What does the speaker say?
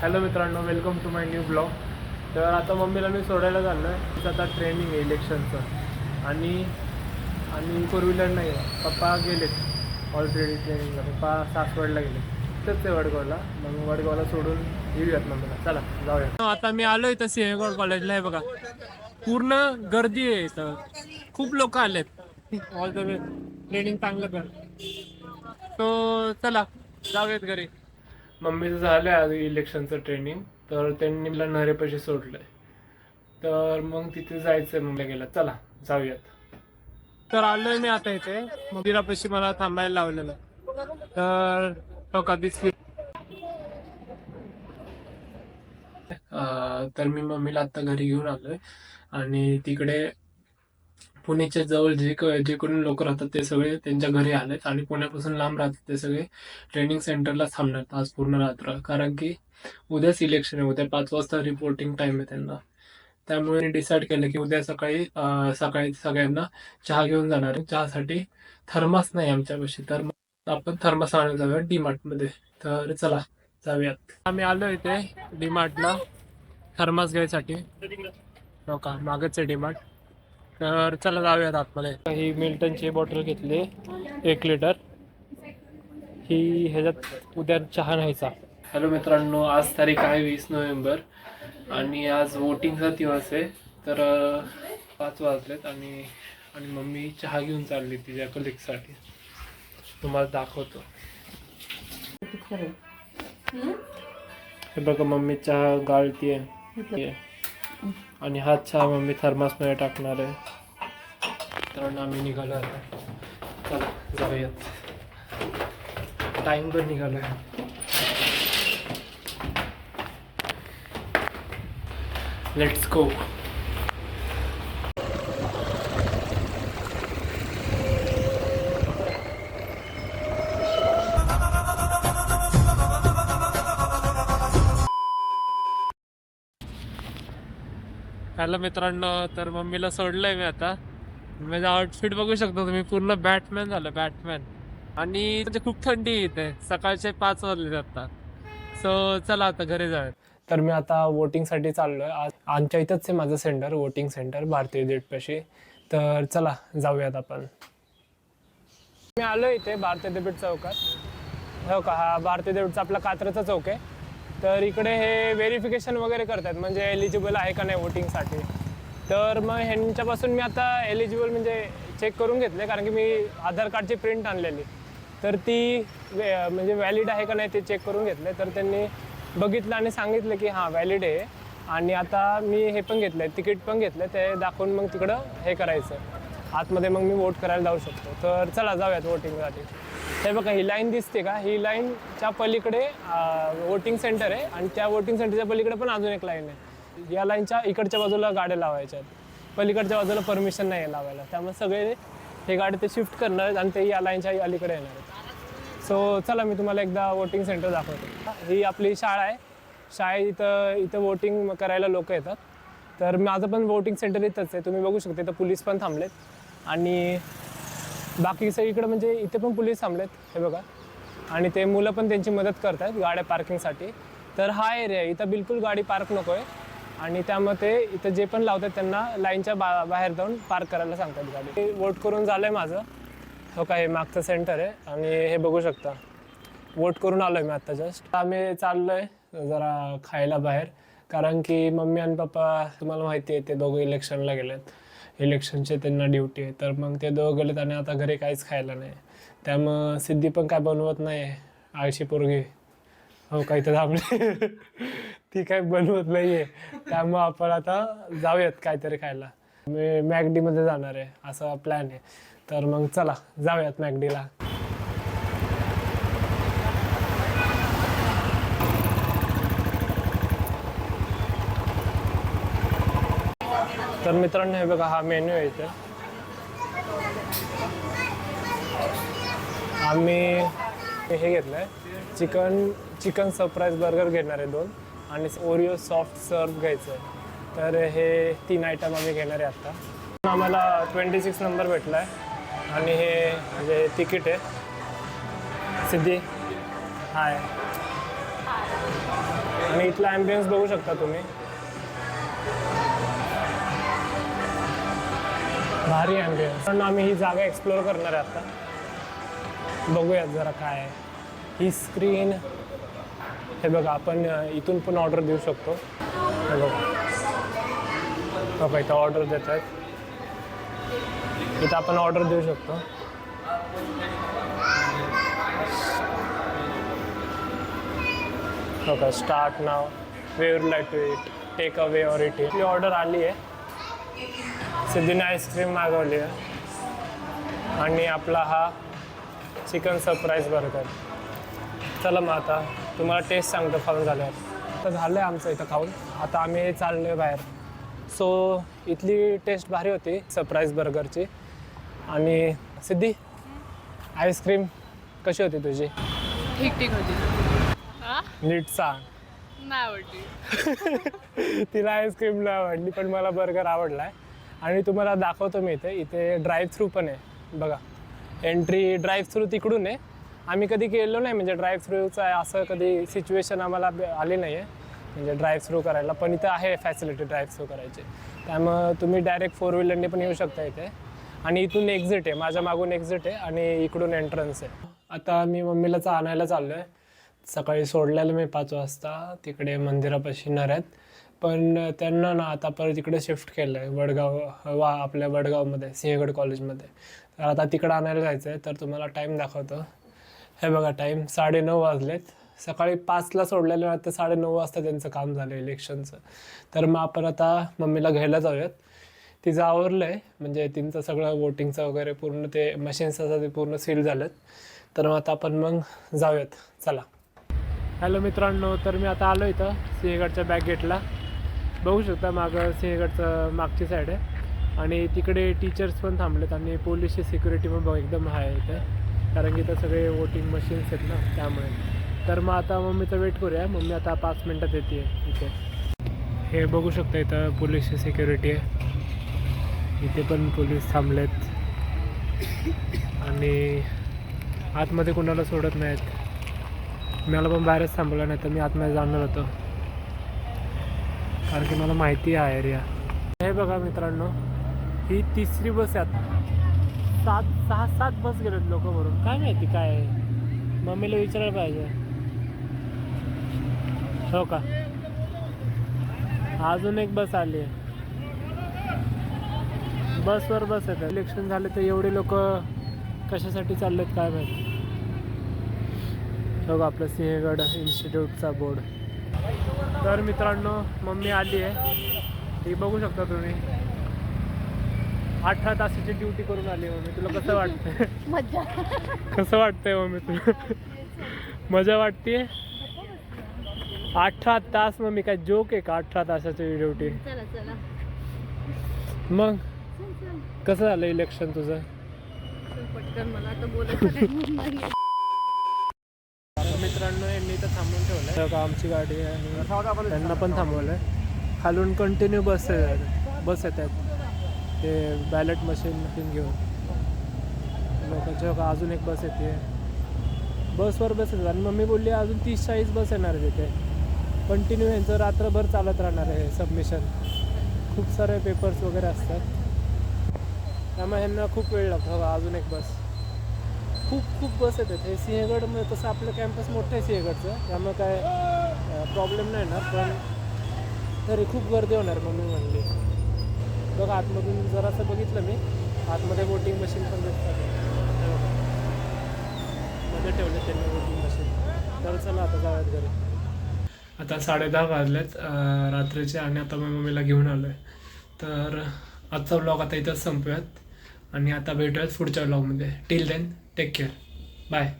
Hello मित्रांनो welcome to my new blog तर आता मम्मीला मी सोडायला चाललो आहे. तिचं आता ट्रेनिंग आहे इलेक्शनचं आणि आणि फोर व्हीलर नाही आहे. पप्पा गेलेत. ऑलरेडी ट्रेनिंगला पप्पा सासवडला गेले तिथंच आहे वडगावला. मग वडगावला सोडून येऊयात मम्मीला. चला जाऊया हो, आता मी आलो इथं सिंहगड कॉलेजला आहे बघा. पूर्ण गर्दी आहे इथं. खूप लोक आलेत. ऑल द वे ट्रेनिंग चांगलं कर. तो चला जाऊयात घरी. मम्मीचं झालं आज इलेक्शनचं ट्रेनिंग तर त्यांनी मला नरेपाशी सोडलंय तर मग तिथे जायचंय मग गेला चला जाऊयात. तर आलोय मी आता इथे. मंदिरापाशी मला थांबायला लावलेलं तर तो कधीच अं, तर मी मम्मीला आता घरी घेऊन आलोय. आणि तिकडे पुण्याच्या जवळ जे क- जे कोणी लोक राहतात ते सगळे त्यांच्या घरी आलेत आणि पुण्यापासून लांब राहतात ते सगळे ट्रेनिंग सेंटरला थांबणार आज पूर्ण रात्र. कारण की उद्याच इलेक्शन आहे उद्या पाच वाजता रिपोर्टिंग टाइम आहे त्यांना. त्यामुळे मी डिसाईड केलं की उद्या सकाळी सकाळी सगळ्यांना चहा घेऊन जाणार आहे. चहासाठी थर्मास नाही आमच्यापाशी. तर आपण थर्मास आणायला जाऊया डीमार्टमध्ये तर चला जाऊयात. आम्ही आलो इथे डीमार्टला थर्मास घ्यायसाठी. हो का मागच आहे डीमार्ट तर चला जाऊयात आतमध्ये. ही मिल्टनची बॉटल घेतली एक लिटर. ही ह्याच्यात उद्या चहा न्यायचा. हॅलो मित्रांनो आज तारीख आहे वीस नोव्हेंबर आणि आज वोटिंगचा दिवस आहे. तर पाच वाजलेत आणि आणि मम्मी चहा घेऊन चालली तिच्या कलिकसाठी तुम्हाला दाखवतो. हे बघा मम्मी चहा गाळतीये. आणि हा चहा मम्मी थर्मासमध्ये टाकणार आहे. तर आम्ही निघालो आहे चला जाऊयात. टाइम पण आहे. लेट्स गो हॅलो मित्रांनो तर मम्मीला सोडलंय मी आता. माझं आउटफिट बघू शकता तुम्ही पूर्ण बॅटमॅन झालं बॅटमॅन आणि म्हणजे खूप थंडी इथे. सकाळचे पाच वाजले आता सो चला आता घरी जाऊया. तर मी आता वोटिंगसाठी चाललोय. आज आमच्या इथंच आहे माझं सेंटर वोटिंग सेंटर भारतीय देठपाशी तर चला जाऊयात आपण. मी आलो इथे भारतीय देवीट चौकात. हो का? हा भारतीय देवीटचा आपला कात्रचा चौक आहे. तर इकडे हे व्हेरिफिकेशन वगैरे करतात म्हणजे एलिजिबल आहे का नाही वोटिंगसाठी तर मग ह्यांच्यापासून मी आता एलिजिबल म्हणजे चेक करून घेतले कारण की मी आधार कार्डची प्रिंट आणलेली. तर ती वे- म्हणजे व्हॅलिड आहे का नाही ते चेक करून घेतले. तर त्यांनी बघितलं आणि सांगितलं की हां व्हॅलिड आहे. आणि आता मी हे पण घेतलं आहे तिकीट पण घेतलं ते दाखवून मग तिकडं हे करायचं. आतमध्ये मग मी वोट करायला जाऊ शकतो. तर चला जाऊयात वोटिंगसाठी हे बघा ही लाईन दिसते का? ही लाईनच्या पलीकडे वोटिंग सेंटर आहे आणि त्या वोटिंग सेंटरच्या पलीकडे पण अजून एक लाईन आहे. या लाईनच्या इकडच्या बाजूला गाड्या लावायच्या आहेत. पलीकडच्या बाजूला परमिशन नाही आहे लावायला. त्यामुळे सगळे हे गाडी ते शिफ्ट करणार आहेत आणि ते या लाईनच्या अलीकडे येणार आहेत. सो चला मी तुम्हाला एकदा वोटिंग सेंटर दाखवतो. ही आपली शाळा आहे. शाळे इथं इथं वोटिंग करायला लोक येतात. तर माझं पण वोटिंग सेंटर इथंच आहे. तुम्ही बघू शकता इथं पोलीस पण थांबलेत. आणि बाकी सगळीकडे म्हणजे इथे पण पोलीस थांबलेत हे बघा. आणि ते मुलं पण त्यांची मदत करतात गाड्या पार्किंगसाठी. तर हा एरिया आहे इथं बिलकुल गाडी पार्क नको आहे आणि त्यामध्ये इथं जे पण लावतात त्यांना लाईनच्या बा बाहेर जाऊन पार्क करायला सांगतात गाडी. वोट करून झालं आहे माझं. हो का हे मागचं सेंटर आहे. आणि हे बघू शकता. वोट करून आलो आहे मी आत्ता जस्ट. आम्ही चाललो आहे जरा खायला बाहेर. कारण की मम्मी आणि पप्पा तुम्हाला माहिती आहे ते दोघं इलेक्शनला गेलेत. इलेक्शनचे त्यांना ड्युटी आहे. तर मग ते दोघं गेलेत आणि आता घरी काहीच खायला नाही. त्यामुळं सिद्धी पण काय बनवत नाही. आळशी पोरगी. हो काही तर थांबले. ती काय बनवत नाही आहे त्यामुळं आपण आता जाऊयात काहीतरी खायला. मी मॅगडीमध्ये जाणार आहे. असा प्लॅन आहे. तर मग चला जाऊयात मॅगडीला. तर मित्रांनो हे बघा हा मेन्यू आहे इथे. आम्ही हे घेतलं आहे चिकन चिकन सरप्राईज बर्गर घेणार आहे दोन आणि ओरिओ सॉफ्ट सर्व घ्यायचं आहे. तर हे तीन आयटम आम्ही घेणार आहे आत्ता आम्हाला ट्वेंटी सिक्स नंबर भेटला आहे आणि हे म्हणजे तिकीट आहे. सिद्धी हाय आणि इथला ॲम्बियन्स बघू शकता तुम्ही. भारी ॲम्बियन्स पण आम्ही ही जागा एक्सप्लोअर करणार आहे आता. बघूयात जरा काय आहे. ही स्क्रीन हे बघा आपण इथून पण ऑर्डर देऊ शकतो. हे बघा. बघा इथं ऑर्डर देत आहेत इथं आपण ऑर्डर देऊ शकतो. बघा start now where light to eat take away or eat he order आली आहे. सिद्धीने आईस्क्रीम मागवली आहे. आणि आपला हा चिकन सरप्राईज बर्गर चला मग आता तुम्हाला टेस्ट सांगतो खाऊन झाल्यावर. तर झालं आहे आमचं इथं खाऊन. आता आम्ही चाललो आहे बाहेर. सो इथली टेस्ट भारी होती सरप्राईज बर्गरची आणि सिद्धी आईस्क्रीम कशी होती तुझी? ठीक ठीक होती? नीट सांग नाही आवडली. तिला आईस्क्रीम नाही आवडली पण मला बर्गर आवडला आहे. आणि तुम्हाला दाखवतो मी इथे. इथे ड्राईव्ह थ्रू पण आहे. बघा. एंट्री ड्राईव्ह थ्रू तिकडून आहे. आम्ही कधी गेलो नाही म्हणजे ड्राईव्ह थ्रूचं असं कधी सिच्युएशन आम्हाला बे- आली नाही आहे म्हणजे ड्राईव्ह थ्रू करायला. पण इथं आहे फॅसिलिटी ड्राईव्ह थ्रू करायची. त्यामुळं तुम्ही डायरेक्ट फोर व्हीलरने पण येऊ शकता इथे. आणि इथून एक्झिट आहे. माझ्या मागून एक्झिट आहे. आणि इकडून एंट्रन्स आहे. आता मी मम्मीला चा- आणायला चाललो आहे सकाळी सोडलेलं मी पाच वाजता तिकडे मंदिरापाशी नऱ्यात पण त्यांना ना आता परत इकडे शिफ्ट केलं आहे वडगाव वा आपल्या वडगावमध्ये सिंहगड कॉलेजमध्ये. तर आता तिकडं आणायला जायचं आहे तर तुम्हाला टाईम दाखवतो. हे बघा टाईम साडेनऊ वाजलेत. सकाळी पाचला सोडलेलं आता साडेनऊ वाजता त्यांचं काम झालं इलेक्शनचं. तर मग आपण आता मम्मीला घ्यायला जाऊयात. तिचं आवरलं आहे म्हणजे तिचं सगळं वोटिंगचं वगैरे पूर्ण ते मशीन्स असं ते पूर्ण सील झालेत. तर मग आता आपण मग जाऊयात. चला. हॅलो मित्रांनो तर मी आता आलो इथं सिंहगडच्या बॅक गेटला बघू शकता मागं सिंहगडचं मागची साईड आहे. आणि तिकडे टीचर्स पण थांबलेत आणि पोलीसची सिक्युरिटी पण बघ एकदम हाय आहे इथे. कारण की इथं सगळे वोटिंग मशीन्स आहेत ना त्यामुळे. तर मग आता मम्मीचं वेट करूया. मम्मी आता पाच मिनटात येते इथे. हे बघू शकता इथं पोलीसची सिक्युरिटी आहे. इथे पण पोलीस थांबलेत. आणि आतमध्ये कोणाला सोडत नाहीत. मला पण बाहेरच थांबलं नाही तर मी आतमध्ये जाणार होतो. कारण की मला माहिती आहे एरिया हे बघा मित्रांनो ही तिसरी बस आहे आता. सात सहा सात बस गेलेत लोक भरून. काय माहिती काय आहे? मम्मीला विचारायला पाहिजे. हो का? अजून एक बस आली आहे. बसवर बस आहे. इलेक्शन झाले तर एवढे लोक कशासाठी चाललेत काय माहिती? बघा आपलं सिंहगड इन्स्टिट्यूटचा बोर्ड तर मित्रांनो मम्मी आली आहे. ती बघू शकता तुम्ही. अठरा तासाची ड्युटी करून आली मम्मी. तुला कसं वाटतंय? मज्जा कसं वाटतंय मम्मी तुला? मजा वाटते? अठरा तास मम्मी काय जोक आहे का अठरा तासाची ड्युटी चला चला. मग? कसं झालं इलेक्शन तुझं? चल पटकन मला आता बोलायचं तर मित्रांनो यांनी इथं थांबून ठेवलंय. बघा आमची गाडी आहे. त्यांना पण थांबवलंय. खालून कंटिन्यू बस आहे. बस येत आहेत. ते बॅलेट मशीन मशीन घेऊन. लोकांच्या बघा अजून एक बस येते. बसवर बस येतात. आणि मम्मी बोलली अजून तीस चाळीस बस येणार आहे तिथे कंटिन्यू यांचं रात्रभर चालत राहणार आहे सबमिशन खूप सारे पेपर्स वगैरे असतात. त्यामुळे ह्यांना खूप वेळ लागतो. अजून एक बस. खूप खूप बस येतात हे सिंहगडमध्ये तसं आपलं कॅम्पस मोठं आहे सिंहगडचं. त्यामुळे काय प्रॉब्लेम नाही येणार पण तरी खूप गर्दी होणार मम्मी म्हणली. बघा आतमधून जरासं बघितलं मी. आतमध्ये वोटिंग मशीन पण दिसतात. मध्ये ठेवले त्यांनी वोटिंग मशीन तर चला आता जाऊयात घरी. आता साडे दहा वाजलेत रात्रीचे आणि आता मी मम्मीला घेऊन आलो आहे तर आजचा ब्लॉग आता इथंच संपूयात. आणि आता भेटूयात पुढच्या ब्लॉगमध्ये till then Take care. Bye.